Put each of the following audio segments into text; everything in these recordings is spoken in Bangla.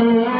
Thank you.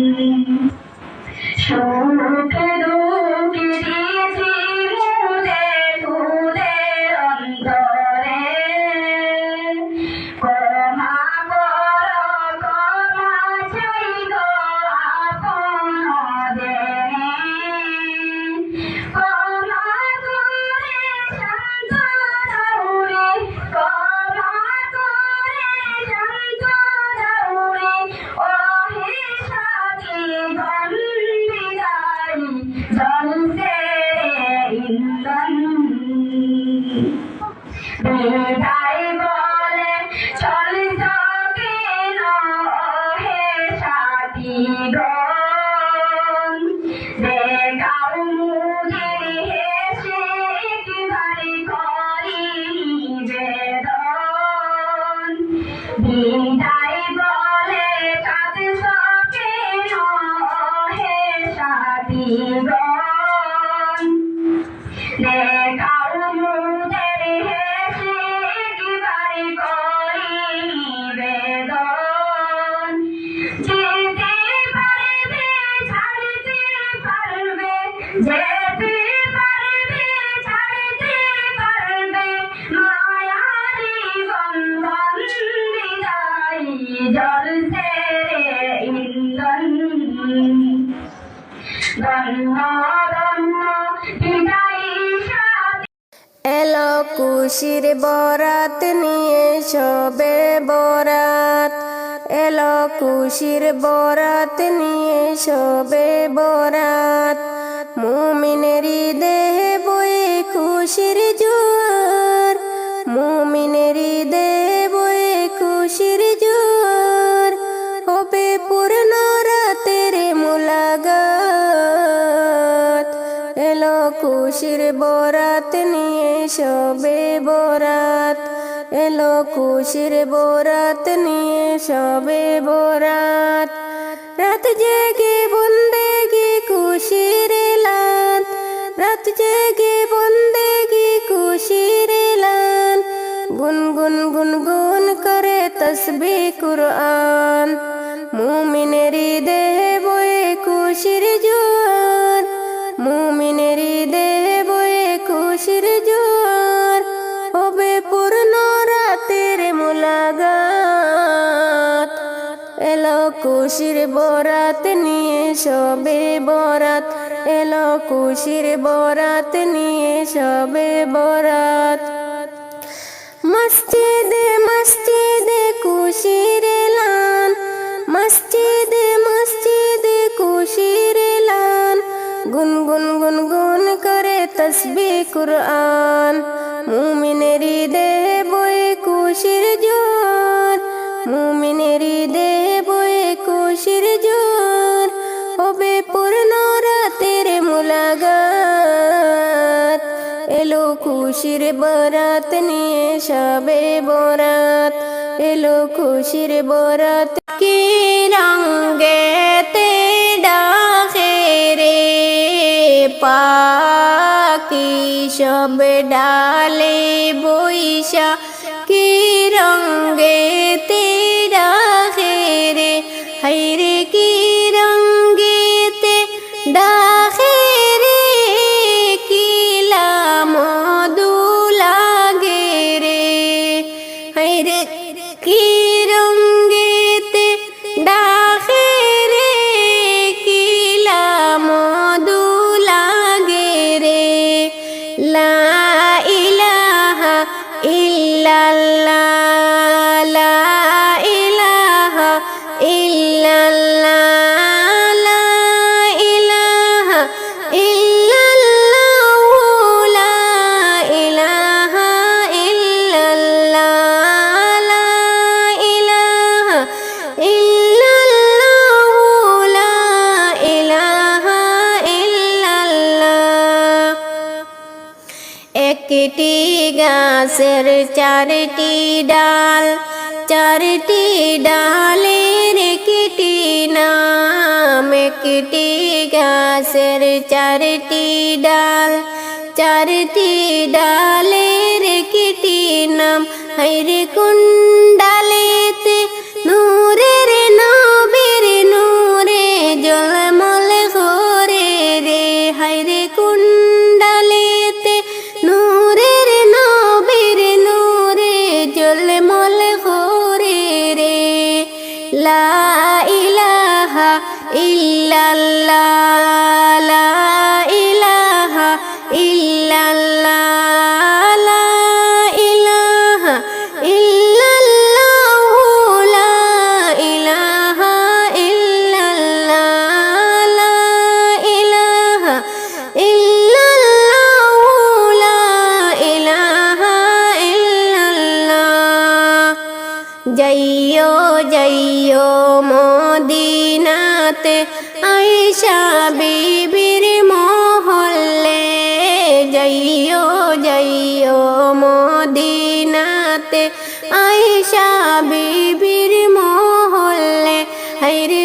দুঃখ happy run. Yeah. কুশির বরাত নিয়ে সবে বরাত। এলো খুশির বরাত নিয়ে সবে বরাত। মুমিনেরই দেহে বই খুশির খুশির বরাত নিয়ে সবে বরাত। এলো খুশির বরাত নিয়ে সবে বরাত। রাত জেগে বন্দেগি খুশির লাত রাত জেগে বন্দেগি খুশির লান গুনগুন গুনগুন করে তসবি কুরআন। মুমিনেরই দেহে বয়ে খুশির জোয়ার খুশির বরাত নিয়ে সবে বরাত। এলো খুশির বরাত নিয়ে সবে বরাত। মসজিদে মসজিদে খুশির লান মসজিদে মসজিদে খুশির লান গুনগুন গুনগুন করে তসবি কুরআন। বরাত নিয়ে সবে বরাত। এলো খুশির বরাত কি রঙ্গেতে ডাকে রে? পাকি সব ডালে বৈশা কি রঙ্গেতে ডাকে রে? হাইরে কি একটি গাছের চারটি ডাল, চারটি ডালের একটি নাম, একটি গাছের চারটি ডাল, চারটি ডালের একটি নাম হাইরে কুণ্ডালেতে লা ইলাহা ইল্লাল্লাহ। মদিনাতে আইসা বিবির মহল্লে যাইও যাইও মদিনাতে। আইসা বিবির মহল্লে হাইরে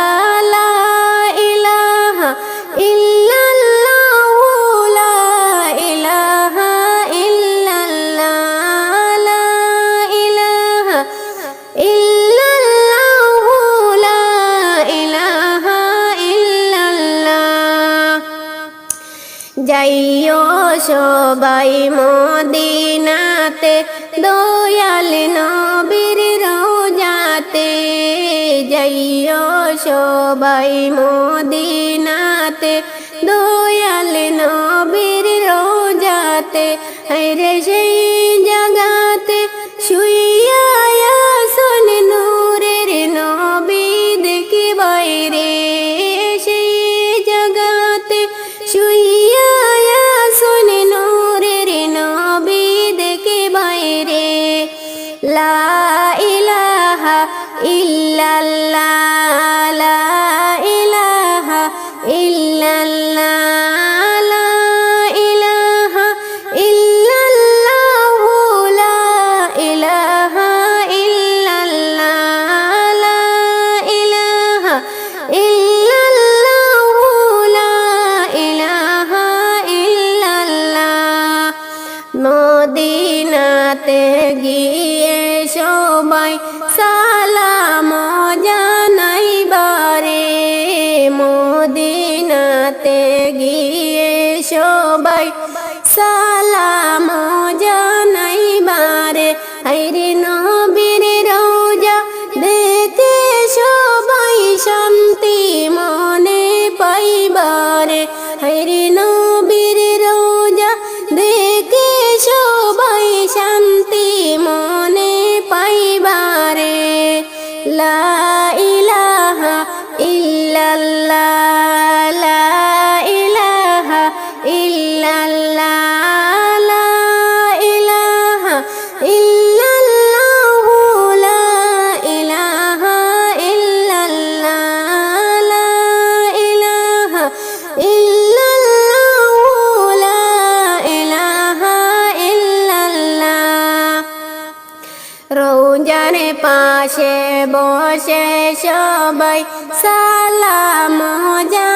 সবাই মদিনাতে দয়াল নবীর রোজাতে যাইও সবাই মদিনাতে দয়াল নবীর রোজাতে হরে সেই মদিনাতে গিয়ে সবাই সালাম জানাই, বারে হাইরে নবীর রোজা দেখে সবাই শান্তি মনে পাইবারে হাইরে নবীর রোজা দেখে সবাই শান্তি মনে পাইবা লা ইল্লাল্লাহ লা ইলাহা ইল্লাল্লাহ লা ইলাহা ইল্লাল্লাহু লা ইলাহা ইল্লাল্লাহ লা ইলাহা ইল্লাল্লাহু লা পাশে বসে সবাই kila moja.